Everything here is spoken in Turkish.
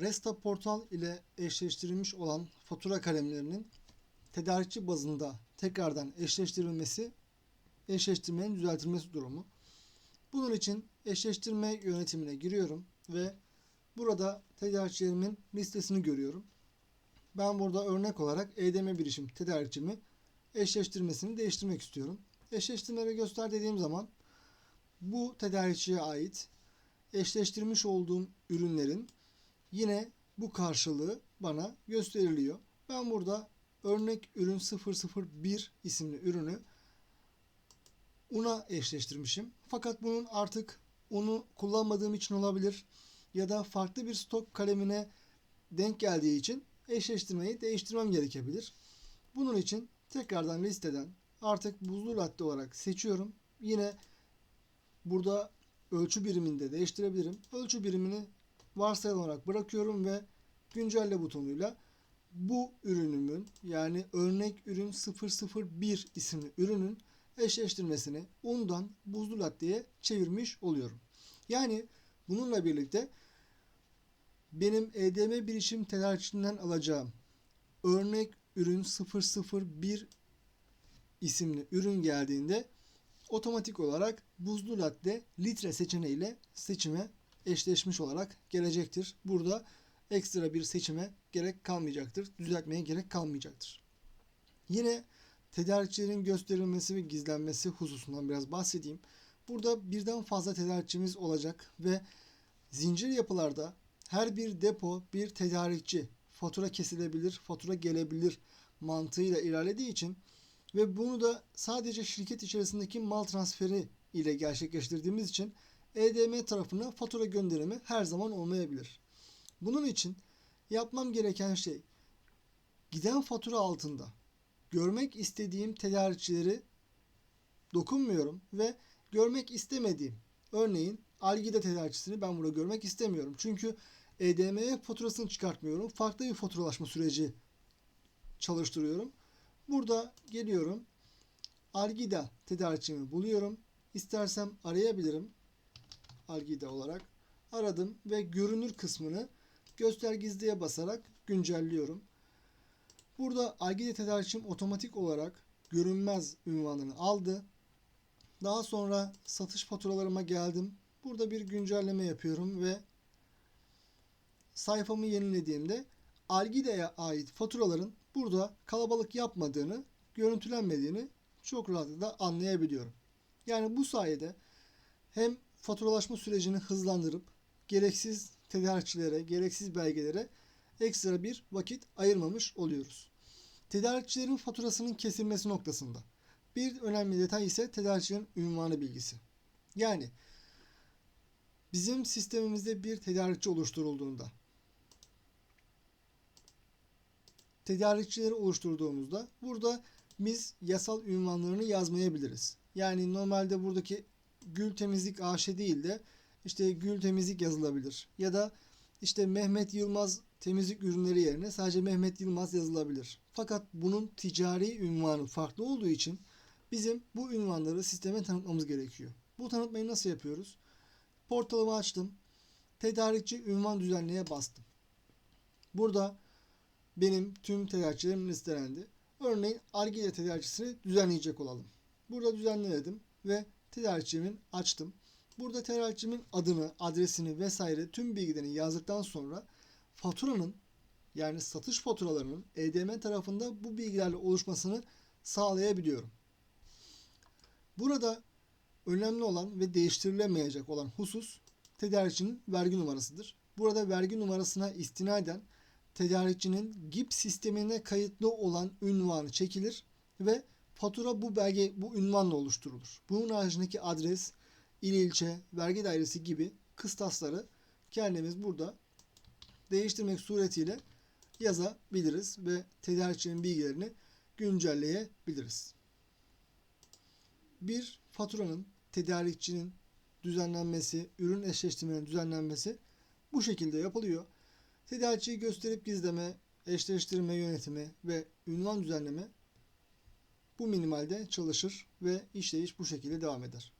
Resta Portal ile eşleştirilmiş olan fatura kalemlerinin tedarikçi bazında tekrardan eşleştirilmesi, eşleştirmenin düzeltilmesi durumu. Bunun için eşleştirme yönetimine giriyorum ve burada tedarikçilerimin listesini görüyorum. Ben burada örnek olarak EDM bilişim tedarikçimi eşleştirmesini değiştirmek istiyorum. Eşleştirmeleri göster dediğim zaman bu tedarikçiye ait eşleştirmiş olduğum ürünlerin yine bu karşılığı bana gösteriliyor. Ben burada örnek ürün 001 isimli ürünü una eşleştirmişim. Fakat bunun artık unu kullanmadığım için olabilir ya da farklı bir stok kalemine denk geldiği için eşleştirmeyi değiştirmem gerekebilir. Bunun için tekrardan listeden artık buzlu latte olarak seçiyorum. Yine burada ölçü biriminde değiştirebilirim. Ölçü birimini varsayılan olarak bırakıyorum ve güncelle butonuyla bu ürünümün yani örnek ürün 001 isimli ürünün eşleştirmesini undan buzlu latteye çevirmiş oluyorum. Yani bununla birlikte benim EDM bilişim tedarikçisinden alacağım örnek ürün 001 isimli ürün geldiğinde otomatik olarak buzlu latte litre seçeneğiyle seçime eşleşmiş olarak gelecektir. Burada ekstra bir seçime gerek kalmayacaktır. Düzeltmeye gerek kalmayacaktır. Yine tedarikçilerin gösterilmesi ve gizlenmesi hususundan biraz bahsedeyim. Burada birden fazla tedarikçimiz olacak ve zincir yapılarda her bir depo bir tedarikçi fatura kesilebilir, fatura gelebilir mantığıyla ilerlediği için ve bunu da sadece şirket içerisindeki mal transferi ile gerçekleştirdiğimiz için EDM tarafına fatura gönderimi her zaman olmayabilir. Bunun için yapmam gereken şey giden fatura altında görmek istediğim tedarikçileri dokunmuyorum ve görmek istemediğim örneğin Algida tedarikçisini ben burada görmek istemiyorum. Çünkü EDM'ye faturasını çıkartmıyorum. Farklı bir faturalaşma süreci çalıştırıyorum. Burada geliyorum. Algida tedarikçimi buluyorum. İstersem arayabilirim. Algida olarak. Aradım ve görünür kısmını göster gizliye basarak güncelliyorum. Burada Algida tedarikçim otomatik olarak görünmez ünvanını aldı. Daha sonra satış faturalarıma geldim. Burada bir güncelleme yapıyorum ve sayfamı yenilediğimde Algida'ya ait faturaların burada kalabalık yapmadığını, görüntülenmediğini çok rahatlıkla anlayabiliyorum. Yani bu sayede hem faturalaşma sürecini hızlandırıp gereksiz tedarikçilere, gereksiz belgelere ekstra bir vakit ayırmamış oluyoruz. Tedarikçilerin faturasının kesilmesi noktasında bir önemli detay ise tedarikçilerin ünvanı bilgisi. Yani bizim sistemimizde bir tedarikçi oluşturulduğunda tedarikçileri oluşturduğumuzda burada biz yasal ünvanlarını yazmayabiliriz. Yani normalde buradaki Gül Temizlik AŞ değil de işte Gül Temizlik yazılabilir. Ya da işte Mehmet Yılmaz temizlik ürünleri yerine sadece Mehmet Yılmaz yazılabilir. Fakat bunun ticari ünvanı farklı olduğu için bizim bu ünvanları sisteme tanıtmamız gerekiyor. Bu tanıtmayı nasıl yapıyoruz? Portalımı açtım. Tedarikçi ünvan düzenleye bastım. Burada benim tüm tedarikçilerim listelendi. Örneğin Algida tedarikçisini düzenleyecek olalım. Burada düzenledim ve tedarikçimin açtım. Burada tedarikçimin adını, adresini vesaire tüm bilgilerini yazdıktan sonra faturanın yani satış faturalarının EDM tarafında bu bilgilerle oluşmasını sağlayabiliyorum. Burada önemli olan ve değiştirilemeyecek olan husus tedarikçinin vergi numarasıdır. Burada vergi numarasına istinaden tedarikçinin GIP sistemine kayıtlı olan ünvanı çekilir ve fatura bu belge bu ünvanla oluşturulur. Bunun haricindeki adres, il ilçe, vergi dairesi gibi kıstasları kendimiz burada değiştirmek suretiyle yazabiliriz ve tedarikçinin bilgilerini güncelleyebiliriz. Bir faturanın tedarikçinin düzenlenmesi, ürün eşleştirmenin düzenlenmesi bu şekilde yapılıyor. Tedarikçiyi gösterip gizleme, eşleştirme yönetimi ve ünvan düzenleme bu minimalde çalışır ve işleyiş bu şekilde devam eder.